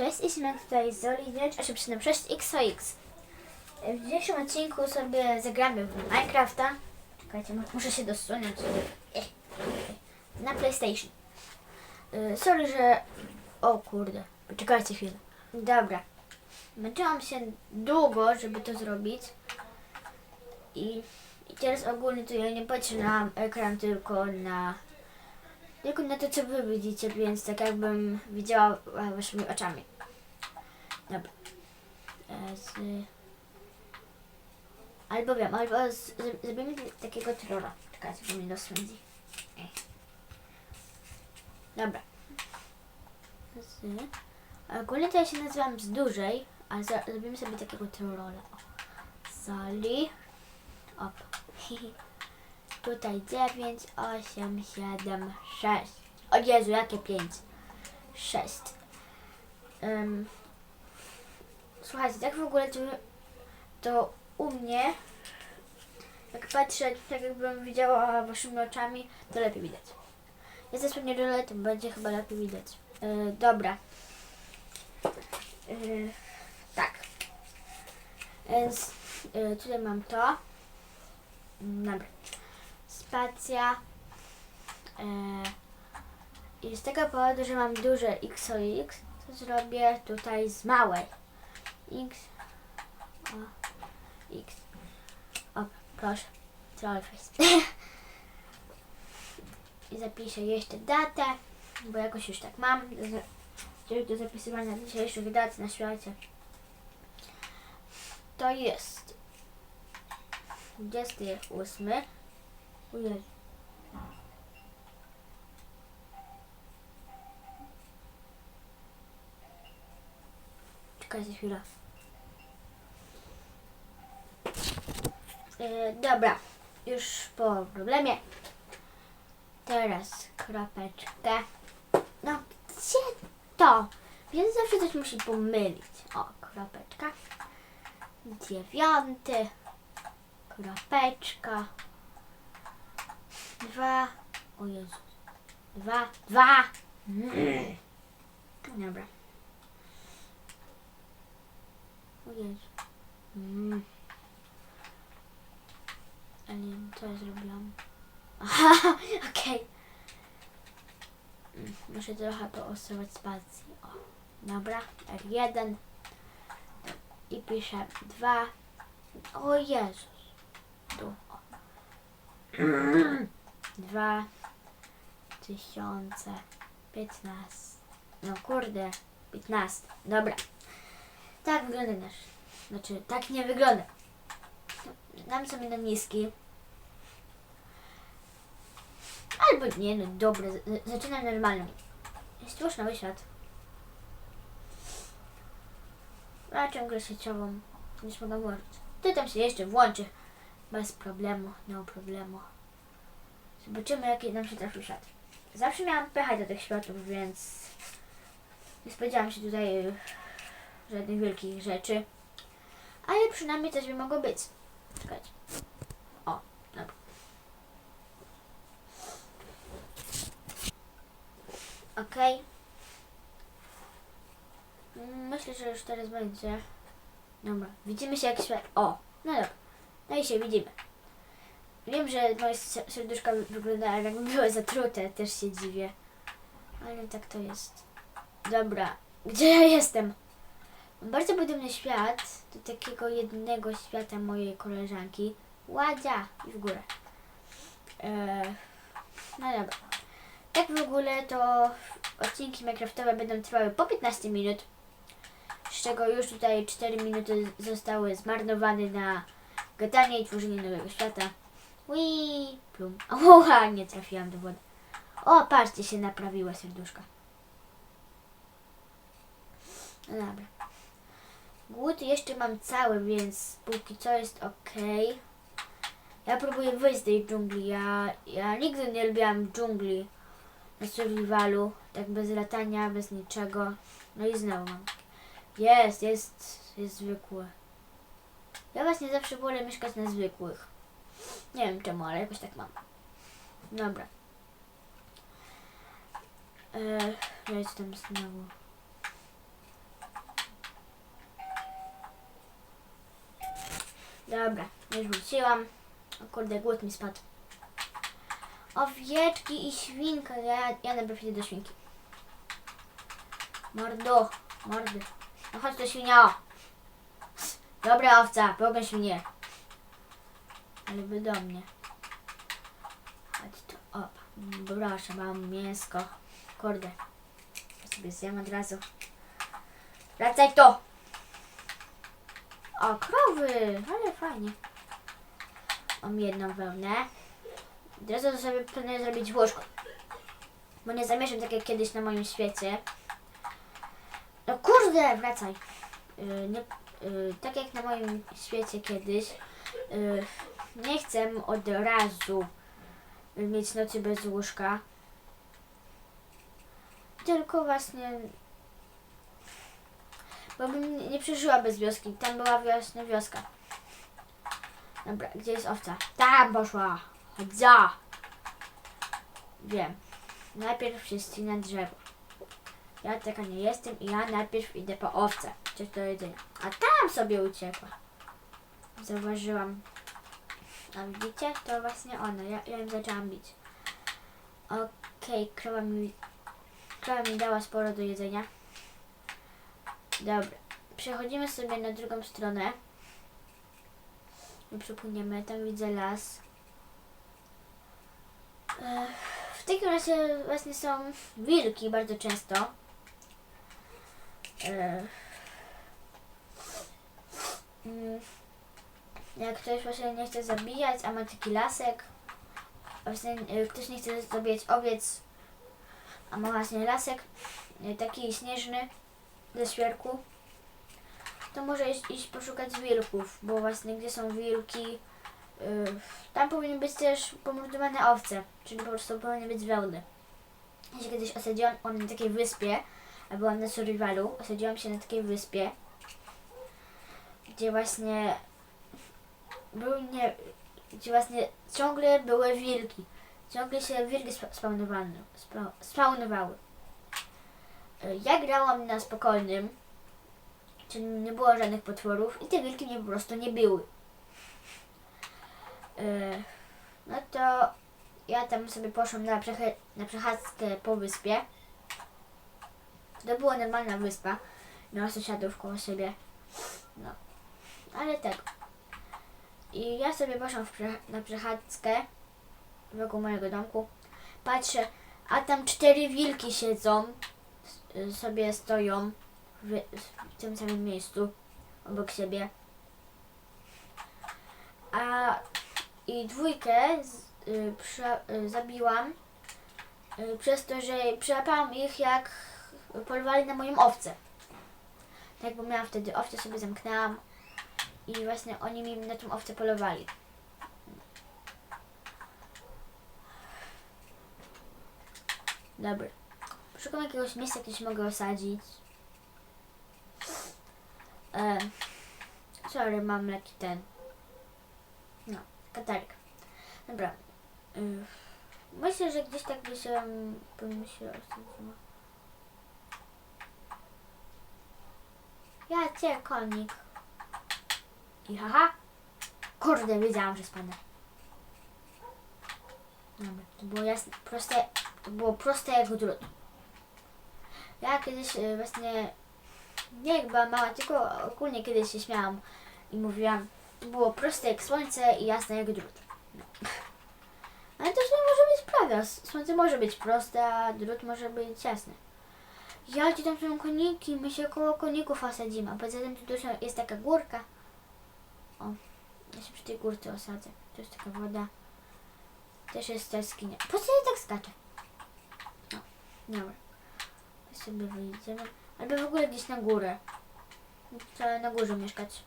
Cześć, jestem tutaj z Zoli 986XOX. W dzisiejszym odcinku sobie zagramy w Minecrafta. Czekajcie, mu- muszę się dosunąć. Na PlayStation. Y, Sorry, że... O kurde, poczekajcie chwilę. Dobra. Męczyłam się długo, żeby to zrobić. I, i teraz ogólnie to ja nie patrzę na ekran, tylko na tylko na to, co wy widzicie, więc tak jakbym widziała waszymi oczami. Dobra. Z... Albo wiem, albo zrobimy takiego trolla. Czekajcie, bo mi rozsądzi. Dobra. Z... Ogólnie to ja się nazywam z dużej, ale zrobimy sobie takiego trolla. Sali. Op. Tutaj 9, 8, 7, 6. O Jezu, jakie 5? 6. Um, słuchajcie, tak w ogóle to, to u mnie, jak patrzę, tak jakbym widziała waszymi oczami, to lepiej widać. Ja zasłonię rolę, to będzie chyba lepiej widać. E, dobra. E, tak. Więc e, tutaj mam to. Dobra spacja. E, I z tego powodu, że mam duże XOX, to zrobię tutaj z małej. X. O, X. O, proszę. Trollface. I zapiszę jeszcze datę, bo jakoś już tak mam. Czyli do zapisywania dzisiejszych dat na świecie. To jest 28 o Jezu. Czekajcie chwilę. E, dobra, już po problemie. Teraz kropeczkę. No, gdzie to? Więc zawsze coś musi pomylić. O, kropeczka. Dziewiąty. Kropeczka. Dwa. O Jezu. Dwa. Dwa. Mm. Dobra. O Jezu. Mm. Ale nie wiem, co ja zrobiłam. Aha, okej. Mm, Muszę trochę poosować spacji. O. Dobra, R1. I piszę dwa. O Jezus. Tu. O. Dwa tysiące piętnaście. No kurde, piętnaście. Dobra. Tak wygląda nasz. Znaczy, tak nie wygląda. Dam sobie na niski. Albo nie, no dobra. Zaczynam normalnie. Stwórz nowy świat. A ciągle sieciową. Nie mogę włożyć. To tam się jeszcze włączy. Bez problemu, no problemu. Zobaczymy, jaki nam się trafił świat. Zawsze miałam pecha do tych światów, więc nie spodziewałam się tutaj żadnych wielkich rzeczy. Ale przynajmniej coś by mogło być. Czekajcie. O, dobra. Okej. Mm, Myślę, że już teraz będzie. Dobra, widzimy się jak świat. O, no dobra. No i się widzimy. Wiem, że moje se- serduszka wy- wyglądają jakby były zatrute, też się dziwię. Ale tak to jest. Dobra, gdzie ja jestem? Mam bardzo podobny świat do takiego jednego świata mojej koleżanki. Ładzia i w górę. Eee, no dobra. Tak w ogóle to odcinki Minecraftowe będą trwały po 15 minut. Z czego już tutaj 4 minuty zostały zmarnowane na gadanie i tworzenie nowego świata. Wii, plum. Oha, nie trafiłam do wody. O, patrzcie, się naprawiła serduszka. No dobra. Głód jeszcze mam cały, więc póki co jest ok. Ja próbuję wyjść z tej dżungli. Ja, ja nigdy nie lubiłam dżungli na survivalu. Tak bez latania, bez niczego. No i znowu mam. Jest, jest, jest zwykły. Ja właśnie zawsze wolę mieszkać na zwykłych. Nie wiem czemu, ale jakoś tak mam. Dobra. Eee, ja jestem znowu. Dobra, już wróciłam. O kurde, głód mi spadł. Owieczki i świnka. Ja, ja najpierw idę do świnki. Mordo, mordy. No chodź do świnia. Dobra owca, pogąś mnie. Wy do mnie. Chodź tu, o. Proszę, mam mięsko. Kurde. Ja sobie zjem od razu. Wracaj tu! O, krowy! Ale fajnie. Mam jedną wełnę. Teraz to sobie planuję zrobić łóżko. Bo nie zamierzam tak jak kiedyś na moim świecie. No kurde, wracaj. Yy, nie, yy, tak jak na moim świecie kiedyś. Yy, nie chcę od razu mieć nocy bez łóżka. Tylko właśnie. Bo bym nie przeżyła bez wioski. Tam była wiosna wioska. Dobra, gdzie jest owca? Tam poszła. Chodź za. Wiem. Najpierw wszyscy na drzewo. Ja taka nie jestem i ja najpierw idę po owce. Do jedzenia. A tam sobie uciekła. Zauważyłam. A widzicie? To właśnie ona. Ja, ja ją zaczęłam bić. Okej, krowa mi, krowa mi dała sporo do jedzenia. Dobra. Przechodzimy sobie na drugą stronę. Przepłyniemy. Tam widzę las. W takim razie właśnie są wilki bardzo często. Mm. Jak ktoś właśnie nie chce zabijać, a ma taki lasek, właśnie y, ktoś nie chce zabijać owiec, a ma właśnie lasek, y, taki śnieżny, ze świerku, to może iść, iść poszukać wilków, bo właśnie gdzie są wilki, y, tam powinny być też pomordowane owce, czyli po prostu powinny być wełny. Ja się kiedyś osadziłam na takiej wyspie, a byłam na survivalu, osadziłam się na takiej wyspie, gdzie właśnie były nie, gdzie właśnie ciągle były wilki. Ciągle się wilki spa- spawnowały. Spa, spawnowały. Y, Ja grałam na spokojnym, czyli nie było żadnych potworów i te wilki mnie po prostu nie były. Y, No to ja tam sobie poszłam na, przeche- na przechadzkę po wyspie. To była normalna wyspa. Miała sąsiadów koło siebie. No. Ale tak. I ja sobie poszłam prze- na przechadzkę wokół mojego domku. Patrzę, a tam cztery wilki siedzą, sobie stoją w, w tym samym miejscu obok siebie. A i dwójkę z, y, prze, y, zabiłam y, przez to, że przyłapałam ich jak polowali na moją owcę. Tak, bo miałam wtedy owcę, sobie zamknęłam i właśnie oni mi na tą owcę polowali. Dobra. Szukam jakiegoś miejsca, gdzie się mogę osadzić. E, sorry, mam leki ten. No, katarik. Dobra. Y, myślę, że gdzieś tak by się, bym się. Ja cię, konik. I haha. Kurde, wiedziałam, że spadnę. Dobra, to było jasne, proste, to było proste jak drut. Ja kiedyś y, właśnie, nie jak byłam mała, tylko ogólnie kiedyś się śmiałam i mówiłam, to było proste jak słońce i jasne jak drut. No. Ale to nie może być prawda. Słońce może być proste, a drut może być jasny. Ja ci tam są koniki, my się koło koników osadzimy, a poza tym tu jest taka górka. O, ja się przy tej górce osadzę. Tu jest taka woda. Też jest jaskinia. Po co ja tak skaczę? No, dobra. My sobie wyjdziemy. Albo w ogóle gdzieś na górę. Trzeba na górze mieszkać.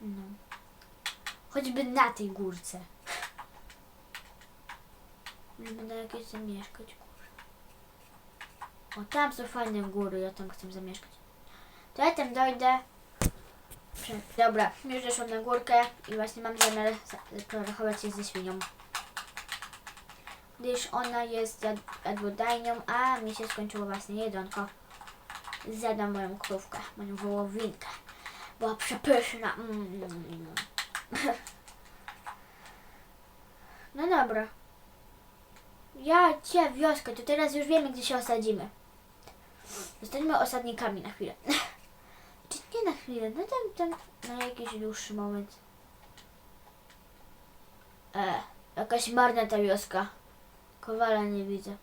No. Choćby na tej górce. Nie będę jakieś zamieszkać. O, tam są fajne góry, ja tam chcę zamieszkać. To ja tam dojdę. Dobra, już doszłam na górkę i właśnie mam zamiar za- porachować się ze świnią. Gdyż ona jest jad- jadłodajnią, a mi się skończyło właśnie jedzonko. Zjadam moją krówkę, moją wołowinkę. Była przepyszna. Mm. No dobra. Ja cię wioskę, to teraz już wiemy, gdzie się osadzimy. Zostańmy osadnikami na chwilę. Czy nie na chwilę, no tam, tam na jakiś dłuższy moment. E, jakaś marna ta wioska. Kowala nie widzę.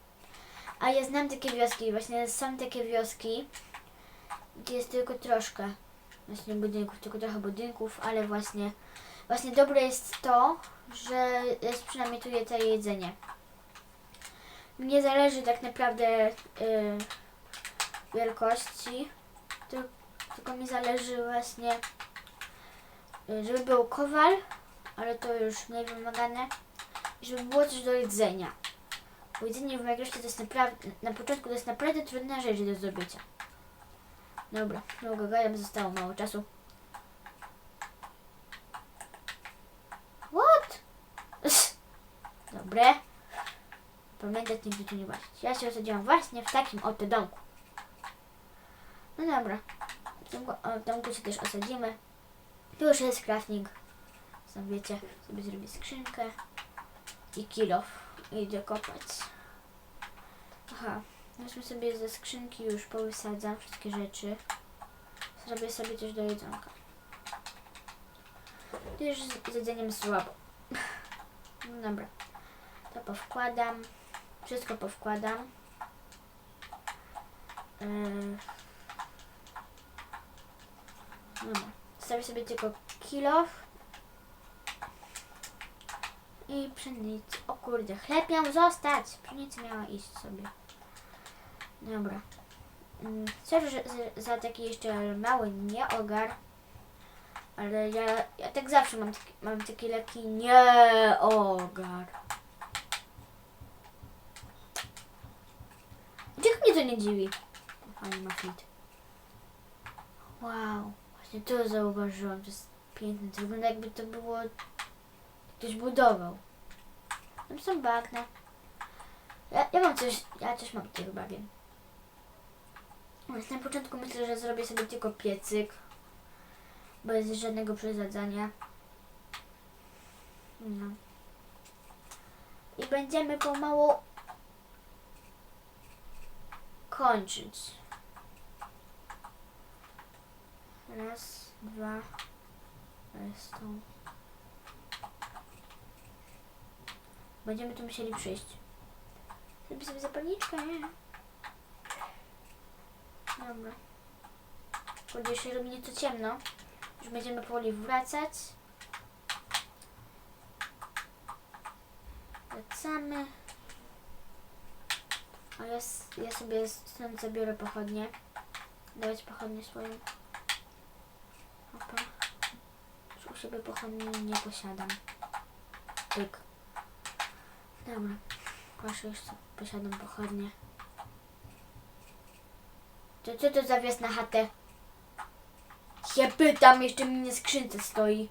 A ja znam takie wioski, właśnie są takie wioski, gdzie jest tylko troszkę właśnie budynków, tylko trochę budynków, ale właśnie właśnie dobre jest to, że jest przynajmniej tu je to jedzenie. Nie zależy tak naprawdę y, wielkości, tyl- tylko mi zależy właśnie, y, żeby był kowal, ale to już mniej wymagane, i żeby było coś do jedzenia. Bo jedzenie w Minecrafcie to jest naprawdę, na początku to jest naprawdę trudna rzecz do zdobycia. Dobra, no gadam, zostało mało czasu. What? Dobre. Pamiętać nigdy tu nie bawić. Ja się osadziłam właśnie w takim oto domku. No dobra. W domku, się też osadzimy. Tu już jest crafting. Sam wiecie, sobie zrobię skrzynkę i kilof. Idę kopać. Aha. Weźmy sobie ze skrzynki już powysadzam wszystkie rzeczy. Zrobię sobie coś do jedzonka. To już z jedzeniem słabo. No dobra. To powkładam. Wszystko powkładam. Yy. Dobra. Zostawię sobie tylko kilof. I pszenicę. O kurde, chleb miał zostać. Pszenica miała iść sobie. Dobra. Mm, Sorry że, za, taki jeszcze mały nieogar. Ale ja, ja tak zawsze mam taki, mam taki lekki nieogar. Czego mnie to nie dziwi? Pani ma. Wow. Właśnie to zauważyłam. To jest piękne. To wygląda jakby to było... Ktoś budował. Tam są bagna. Ja, ja mam coś... Ja też mam tych bagien. Więc na początku myślę, że zrobię sobie tylko piecyk. Bez żadnego przesadzania. No. I będziemy pomału kończyć. Raz, dwa. Jest to. Będziemy tu musieli przyjść. Zrobię sobie zapalniczkę? Dobra. Kurde, jeszcze robi nieco ciemno. Już będziemy powoli wracać. Wracamy. A ja, ja sobie stąd zabiorę pochodnie. Dawać pochodnie swoją. Opa. Siebie pochodni nie posiadam. Tyk. Dobra. Proszę, już posiadam pochodnie. To co to za na chatę? Się pytam, jeszcze mi na skrzynce stoi.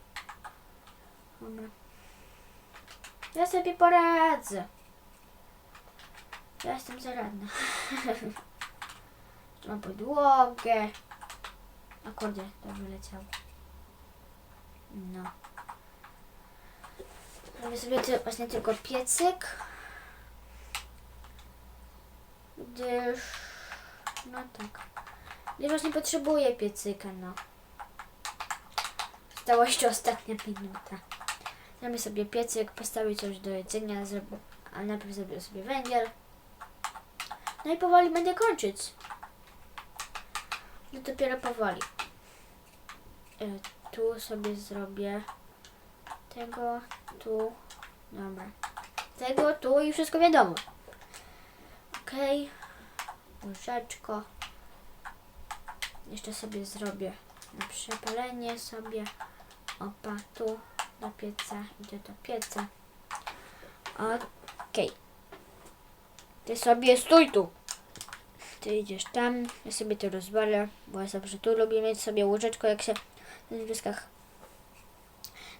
Dobra. Ja sobie poradzę. Ja jestem zaradna. Mam podłogę. A kurde, to wyleciało. No. Robię sobie ty, właśnie tylko piecyk. Gdyż... No tak. Gdyż właśnie potrzebuję piecyka, no. Została jeszcze ostatnia minuta. Zrobię sobie piecyk, postawię coś do jedzenia, zrobię, a najpierw zrobię sobie węgiel. No i powoli będę kończyć. No dopiero powoli. Tu sobie zrobię tego, tu, dobra. Tego, tu i wszystko wiadomo. Okej. Łyżeczko. Jeszcze sobie zrobię na przepalenie sobie. Opa, tu do pieca, idę do pieca. Okej. Ty sobie stój tu. Ty idziesz tam, ja sobie to rozwalę, bo ja zawsze tu lubię mieć sobie łyżeczko, jak się w związkach.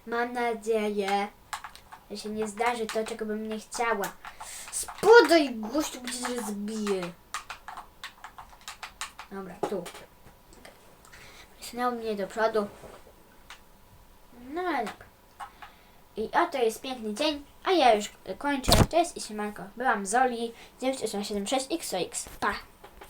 Mam nadzieję, że się nie zdarzy to, czego bym nie chciała. Spodaj gościu, gdzie zaraz zbiję. Dobra, tu. Przesunęło mnie do przodu. No ale dobra. I oto jest piękny dzień, a ja już kończę. Cześć i siemanko. Byłam Zoli 9876XOX. Pa!